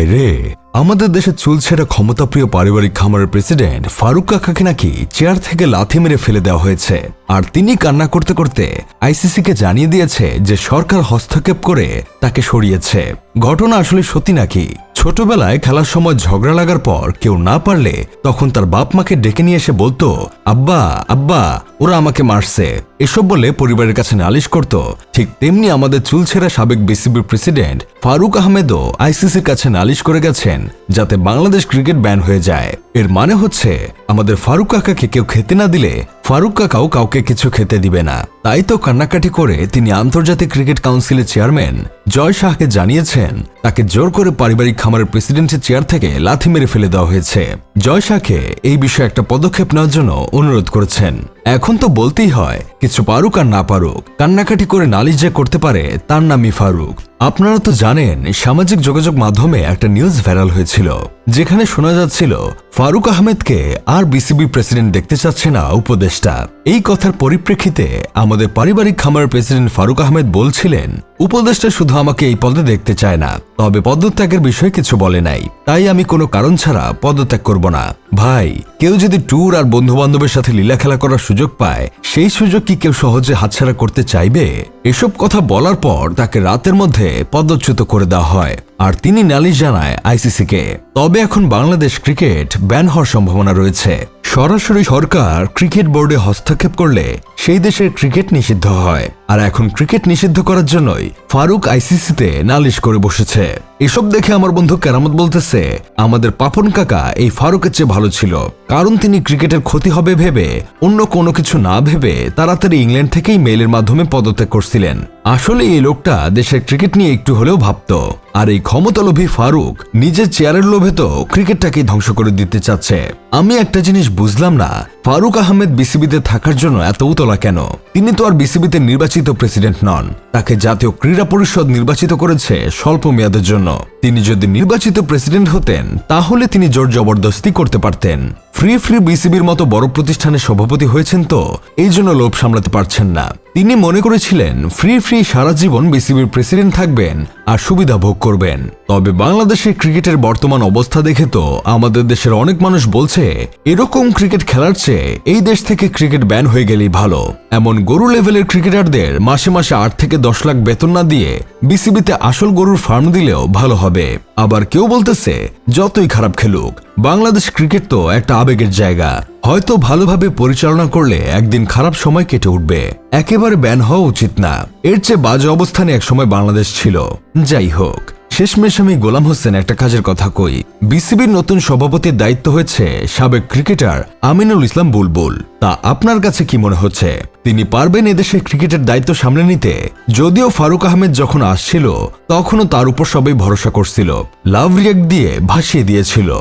ভাই রে, আমাদের চলছে একটা ক্ষমতাপ্রিয় পারিবারিক খামারের প্রেসিডেন্ট ফারুক কাকাকে নাকি চেয়ার থেকে লাথি মেরে ফেলে দেওয়া হয়েছে। আর তিনি কান্না করতে করতে আইসিসিকে জানিয়ে দিয়েছে যে সরকার হস্তক্ষেপ করে তাকে সরিয়েছে। ঘটনা আসলে সত্যি নাকি? ছোটবেলায় খেলার সময় ঝগড়া লাগার পর কেউ না পারলে তখন তার বাপ মাকে ডেকে নিয়ে এসে বলতো, আব্বা আব্বা, ওরা আমাকে মারছে। এসব বলে পরিবারের কাছে নালিশ করত। ঠিক তেমনি আমাদের চুলছেরা সাবেক বিসিবির প্রেসিডেন্ট ফারুক আহমেদও আইসিসির কাছে নালিশ করে গেছেন যাতে বাংলাদেশ ক্রিকেট ব্যান হয়ে যায়। এর মানে হচ্ছে, আমাদের ফারুক কাকাকে কেউ খেতে না দিলে ফারুক কাকাও কাউকে কিছু খেতে দিবে না। তাই তো কান্নাকাটি করে তিনি আন্তর্জাতিক ক্রিকেট কাউন্সিলের চেয়ারম্যান জয় শাহকে জানিয়েছেন, তাকে জোর করে পারিবারিক খামারের প্রেসিডেন্টের চেয়ার থেকে লাথি মেরে ফেলে দেওয়া হয়েছে। জয় শাহকে এই বিষয়ে একটা পদক্ষেপ নেওয়ার জন্য অনুরোধ করেছেন। এখন তো বলতেই হয়, কিছু পারুক আর না পারুক, কান্নাকাটি করে নালিশ যে করতে পারে, তার নামই ফারুক। আপনারা তো জানেন, সামাজিক যোগাযোগ মাধ্যমে একটা নিউজ ভাইরাল হয়েছিল, যেখানে শোনা যাচ্ছিল, ফারুক আহমেদকে আর বিসিবি প্রেসিডেন্ট দেখতে চাচ্ছে না উপদেষ্টা। এই কথার পরিপ্রেক্ষিতে আমাদের পারিবারিক খামারের প্রেসিডেন্ট ফারুক আহমেদ বলছিলেন, উপদেষ্টা শুধু আমাকে এই পদে দেখতে চায় না, তবে পদত্যাগের বিষয়ে কিছু বলে নাই। তাই আমি কোনো কারণ ছাড়া পদত্যাগ করব না। ভাই, কেউ যদি ট্যুর আর বন্ধু বান্ধবের সাথে লীলা খেলা করার সুযোগ পায়, সেই সুযোগ কি কেউ সহজে হাতছাড়া করতে চাইবে? এসব কথা বলার পর তাকে রাতের মধ্যে পদচ্যুত করে দেওয়া হয়, আর তিনি নালিশ জানায় আইসিসিকে। তবে এখন বাংলাদেশ ক্রিকেট ব্যান হওয়ার সম্ভাবনা রয়েছে। সরাসরি সরকার ক্রিকেট বোর্ডে হস্তক্ষেপ করলে সেই দেশের ক্রিকেট নিষিদ্ধ হয়। আর এখন ক্রিকেট নিষিদ্ধ করার জন্যই ফারুক আইসিসিতে নালিশ করে বসেছে। এসব দেখে আমার বন্ধু কেরামত বলতেছে, আমাদের পাপন কাকা এই ফারুকের চেয়ে ভালো ছিল। কারণ তিনি ক্রিকেটের ক্ষতি হবে ভেবে, অন্য কোনো কিছু না ভেবে তাড়াতাড়ি ইংল্যান্ড থেকেই মেইলের মাধ্যমে পদত্যাগ করছিলেন। আসলে এই লোকটা দেশের ক্রিকেট নিয়ে একটু হলেও ভাবত। আর এই ক্ষমতালোভী ফারুক নিজের চেয়ারের লোভে তো ক্রিকেটটাকেই ধ্বংস করে দিতে চাচ্ছে। আমি একটা জিনিস বুঝলাম না, ফারুক আহমেদ বিসিবিতে থাকার জন্য এত উতলা কেন? তিনি তো আর বিসিবিতে নির্বাচিত প্রেসিডেন্ট নন, তাকে জাতীয় ক্রীড়া পরিষদ নির্বাচিত করেছে স্বল্প মেয়াদের জন্য। তিনি যদি নির্বাচিত প্রেসিডেন্ট হতেন, তাহলে তিনি জোর জবরদস্তি করতে পারতেন। ফ্রি ফ্রি বিসিবির মতো বড় প্রতিষ্ঠানের সভাপতি হয়েছেন তো, এই জন্য লোভ সামলাতে পারছেন না। তিনি মনে করেছিলেন, ফ্রি ফ্রি, সারা জীবন বিসিবির প্রেসিডেন্ট থাকবেন আর সুবিধা ভোগ করবেন। তবে বাংলাদেশের ক্রিকেটের বর্তমান অবস্থা দেখে তো আমাদের দেশের অনেক মানুষ বলছে, এরকম ক্রিকেট খেলার চেয়ে এই দেশ থেকে ক্রিকেট ব্যান হয়ে গেলেই ভালো। এমন গরু লেভেলের ক্রিকেটারদের মাসে মাসে আট থেকে দশ লাখ বেতন না দিয়ে বিসিবিতে আসল গরুর ফার্ম দিলেও ভালো হবে। আবার কেউ বলতেছে, যতই খারাপ খেলুক, বাংলাদেশ ক্রিকেট তো একটা আবেগের জায়গা। হয়তো ভালোভাবে পরিচালনা করলে একদিন খারাপ সময় কেটে উঠবে। একেবারে ব্যান হওয়া উচিত না। এর চেয়ে বাজে অবস্থানে একসময় বাংলাদেশ ছিল। যাই হোক, শেষমেশ আমি গোলাম হোসেন একটা কাজের কথা কই। বিসিবির নতুন সভাপতির দায়িত্ব হয়েছে সাবেক ক্রিকেটার আমিনুল ইসলাম বুলবুল। তা আপনার কাছে কি মনে হচ্ছে? তিনি পারবেন এদেশে ক্রিকেটের দায়িত্ব সামলে নিতে? যদিও ফারুক আহমেদ যখন আসছিল, তখনও তার উপর সবাই ভরসা করছিল। লাভ রিয়াক্ট দিয়ে ভাসিয়ে দিয়েছিল।